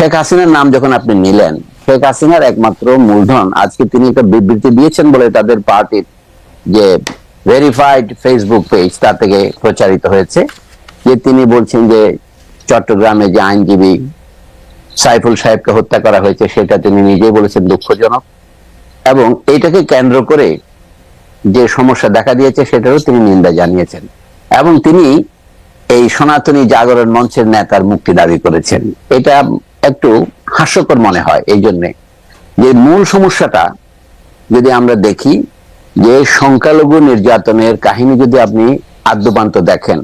শেখ হাসিনার নাম যখন আপনি নিলেন, শেখ হাসিনার একমাত্র মূলধন আজকে তিনি একটা বিবৃতি দিয়েছেন বলে তাদের পার্টির যে ভেরিফাইড ফেসবুক পেজ তা থেকে প্রচারিত হয়েছে, যে তিনি বলছেন যে চট্টগ্রামে যে আইনজীবী সাইফুল সাহেবকে হত্যা করা হয়েছে, সেটা তিনি নিজেই বলেছেন দুঃখজনক। এবং এইটাকে কেন্দ্র করে যে সমস্যা দেখা দিয়েছে, সেটারও তিনি নিন্দা জানিয়েছেন। এবং তিনি এই সনাতনী জাগরণ মঞ্চের নেতার মুক্তি দাবি করেছেন। এটা একটু হাস্যকর মনে হয় এই জন্যে। যে মূল সমস্যাটা যদি আমরা দেখি, যে সংখ্যালঘু নির্যাতনের কাহিনী যদি আপনি আদ্যপান্ত দেখেন,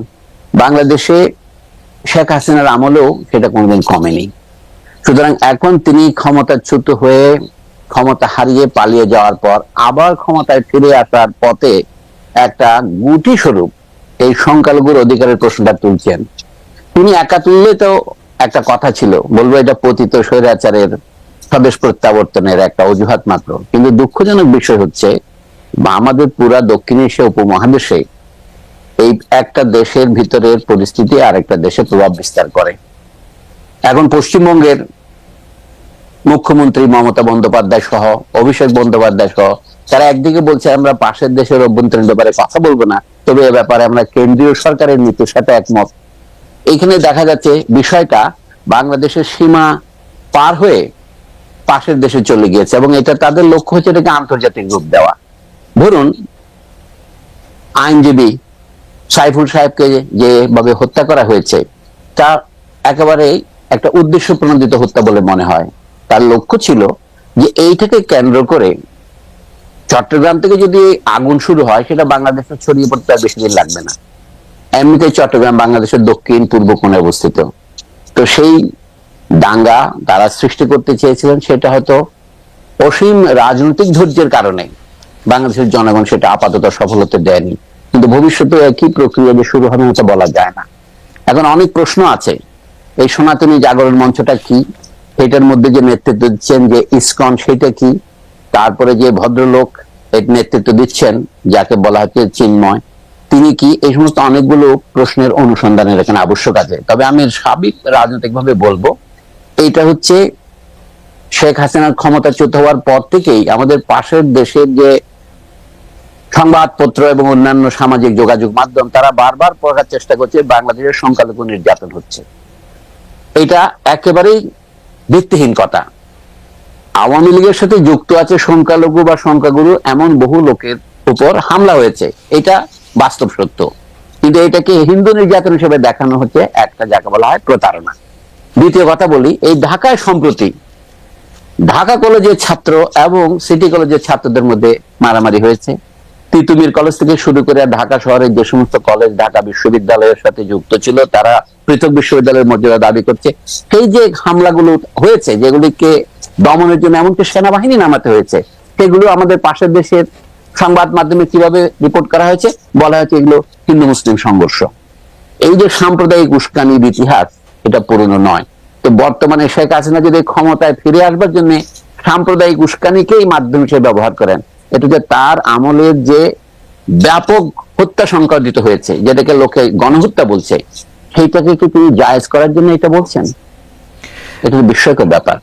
বাংলাদেশে শেখ হাসিনার আমলেও সেটা কোনোদিন কমেনি। সুতরাং এখন তিনি ক্ষমতাচ্যুত হয়ে ক্ষমতা হারিয়ে পালিয়ে যাওয়ার পর আবার ক্ষমতায় ফিরে আসার পথে একটা গুটি স্বরূপ এই সংখ্যালঘুর অধিকারের প্রশ্নটা তুলছেন। তিনি একা তুললে তো একটা কথা ছিল, বলব এটা পতিত স্বৈরাচারের স্বদেশ প্রত্যাবর্তনের একটা অজুহাত মাত্র। কিন্তু দুঃখজনক বিষয় হচ্ছে আমাদের পুরা দক্ষিণ এশিয়া উপমহাদেশে এই একটা দেশের ভিতরের পরিস্থিতি আরেকটা দেশে প্রভাব বিস্তার করে। এখন পশ্চিমবঙ্গের মুখ্যমন্ত্রী মমতা বন্দ্যোপাধ্যায় সহ, অভিষেক বন্দ্যোপাধ্যায় সহ, তারা একদিকে বলছে, আমরা পাশের দেশের অভ্যন্তরীণ ব্যাপারে কথা বলব না, তবে এ ব্যাপারে আমরা কেন্দ্রীয় সরকারের নীতির সাথে একমত। এখানে দেখা যাচ্ছে বিষয়টা বাংলাদেশের সীমা পার হয়ে পাশের দেশে চলে গিয়েছে এবং এটা তাদের লক্ষ্য হচ্ছে এটাকে আন্তর্জাতিক রূপ দেওয়া। ধরুন, আইনজীবী সাইফুল সাহেবকে যেভাবে হত্যা করা হয়েছে, তা একেবারে একটা উদ্দেশ্য প্রণোদিত হত্যা বলে মনে হয়। তার লক্ষ্য ছিল যে এইটাকে কেন্দ্র করে চট্টগ্রাম থেকে যদি আগুন শুরু হয়, সেটা বাংলাদেশে ছড়িয়ে পড়তে আর বেশি দিন লাগবে না। এমনিতেই চট্টগ্রাম বাংলাদেশের দক্ষিণ, পূর্ব কোণে অবস্থিত। তো সেই দাঙ্গা তারা সৃষ্টি করতে চেয়েছিলেন সেটা হয়তো অসীম রাজনৈতিক ধৈর্যের কারণে বাংলাদেশের জনগণ সেটা আপাতত সফল হতে দেয়নি। কিন্তু ভবিষ্যতে একই প্রক্রিয়া যে শুরু হবে এটা বলা যায় না। এখন অনেক প্রশ্ন আছে। এই সনাতনী জাগরণ মঞ্চটা কি? এটার মধ্যে যে নেতৃত্ব দিচ্ছেন যে ইসকন, সেটা কি? তারপরে যে ভদ্রলোক এর নেতৃত্ব দিচ্ছেন, যাকে বলা হচ্ছে চিন্ময় তিনি কি এই সমস্ত অনেকগুলো প্রশ্নের অনুসন্ধানের এখানে আবশ্যক আছে। তবে আমি সাবিক রাজনৈতিকভাবে বলব, এইটা হচ্ছে শেখ হাসিনার ক্ষমতাচ্যুত হওয়ার পর থেকেই আমাদের পাশের দেশের যে সংবাদপত্র এবং অন্যান্য সামাজিক যোগাযোগ মাধ্যম, তারা বারবার পড়ার চেষ্টা করছে বাংলাদেশের সংখ্যালঘু নির্যাতন হচ্ছে। এটা একেবারেই ভিত্তিহীন কথা। আওয়ামী লীগের সাথে যুক্ত আছে সংখ্যালঘু বা সংখ্যাগুরু এমন বহু লোকের উপর হামলা হয়েছে। এটা বাস্তব সত্য। কিন্তু এটাকে হিন্দু নির্যাতন হিসেবে দেখানো হচ্ছে একটা যাকে বলা হয় প্রতারণা। দ্বিতীয় কথা বলি, এই ঢাকায় সম্প্রতি ঢাকা কলেজের ছাত্র এবং সিটি কলেজের ছাত্রদের মধ্যে মারামারি হয়েছে। তিতুমির কলেজ থেকে শুরু করে ঢাকা শহরের যে সমস্ত কলেজ ঢাকা বিশ্ববিদ্যালয়ের সাথে যুক্ত ছিল, তারা পৃথক বিশ্ববিদ্যালয়ের মর্যাদা দাবি করছে। সেই যে হামলাগুলো হয়েছে, যেগুলিকে দমনের জন্য এমনকি সেনাবাহিনী নামাতে হয়েছে, সেগুলো আমাদের পাশের দেশের সংবাদ মাধ্যমে কীভাবে রিপোর্ট করা হয়েছে? বলা হয়েছে এগুলো হিন্দু মুসলিম সংঘর্ষ। এই যে সাম্প্রদায়িক উস্কানির ইতিহাস, এটা পুরনো নয়। তো বর্তমানে শেখ হাসিনা যদি ক্ষমতায় ফিরে আসবার জন্য সাম্প্রদায়িক উস্কানিকেই মাধ্যম হিসেবে ব্যবহার করেন, এটা যে তার আমলের যে ব্যাপক হত্যা সংঘটিত হয়েছে, যেটাকে লোকে গণহত্যা বলছে, সেইটাকে কি তিনি জায়েজ করার জন্য এটা বলছেন? এটা বিস্ময়কর ব্যাপার।